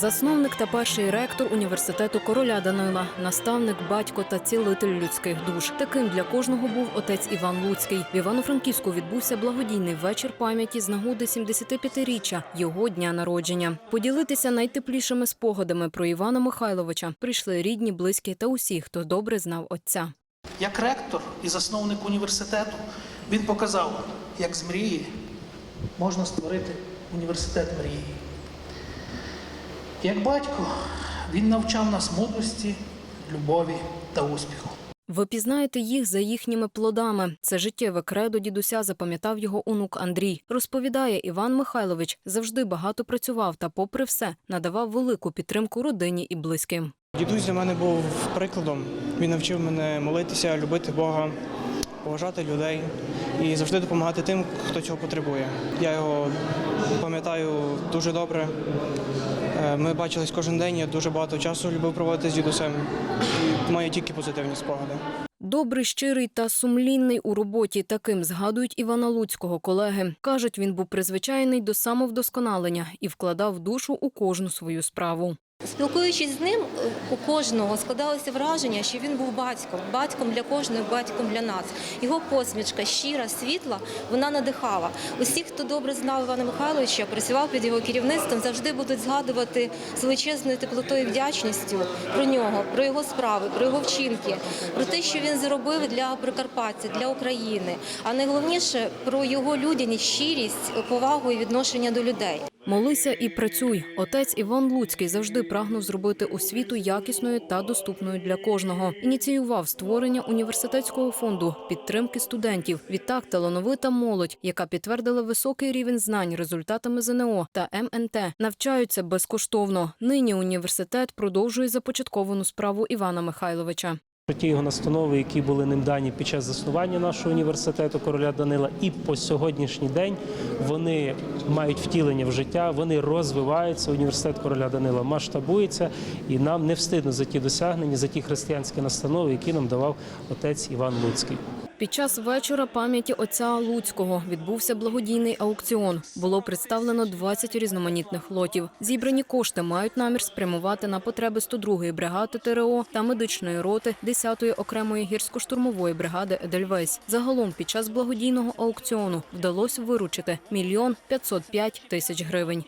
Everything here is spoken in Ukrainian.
Засновник та перший ректор університету короля Данила, наставник, батько та цілитель людських душ. Таким для кожного був отець Іван Луцький. В Івано-Франківську відбувся благодійний вечір пам'яті з нагоди 75-річчя його дня народження. Поділитися найтеплішими спогадами про Івана Михайловича прийшли рідні, близькі та усі, хто добре знав отця. Як ректор і засновник університету він показав, як з мрії можна створити університет мрії. Як батько він навчав нас мудрості, любові та успіху. Ви пізнаєте їх за їхніми плодами. Це життєве кредо дідуся запам'ятав його онук Андрій. Розповідає, Іван Михайлович завжди багато працював та, попри все, надавав велику підтримку родині і близьким. Дідусь для мене був прикладом. Він навчив мене молитися, любити Бога, поважати людей і завжди допомагати тим, хто цього потребує. Я його пам'ятаю дуже добре. Е, Ми бачились кожен день, я дуже багато часу любив проводити з дідусем. І маю тільки позитивні спогади. Добрий, щирий та сумлінний у роботі. Таким згадують Івана Луцького колеги. Кажуть, він був призвичайний до самовдосконалення і вкладав душу у кожну свою справу. Спілкуючись з ним, у кожного складалося враження, що він був батьком, батьком для кожного, батьком для нас. Його посмішка, щира, світла, вона надихала. Усі, хто добре знав Івана Михайловича, працював під його керівництвом, завжди будуть згадувати з величезною теплотою і вдячністю про нього, про його справи, про його вчинки, про те, що він зробив для Прикарпаття, для України. А найголовніше про його людяність, щирість, повагу і відношення до людей. Молися і працюй. Отець Іван Луцький завжди прагнув зробити освіту якісною та доступною для кожного. Ініціював створення університетського фонду підтримки студентів. Відтак талановита молодь, яка підтвердила високий рівень знань результатами ЗНО та МНТ, навчаються безкоштовно. Нині університет продовжує започатковану справу Івана Михайловича. Ті його настанови, які були ним дані під час заснування нашого університету короля Данила, і по сьогоднішній день вони мають втілення в життя, вони розвиваються. Університет короля Данила масштабується, і нам не встидно за ті досягнення, за ті християнські настанови, які нам давав отець Іван Луцький. Під час вечора пам'яті отця Луцького відбувся благодійний аукціон. Було представлено 20 різноманітних лотів. Зібрані кошти мають намір спрямувати на потреби 102-ї бригади ТРО та медичної роти 10-ї окремої гірсько-штурмової бригади Едельвейс. Загалом під час благодійного аукціону вдалося виручити мільйон 505 тисяч гривень.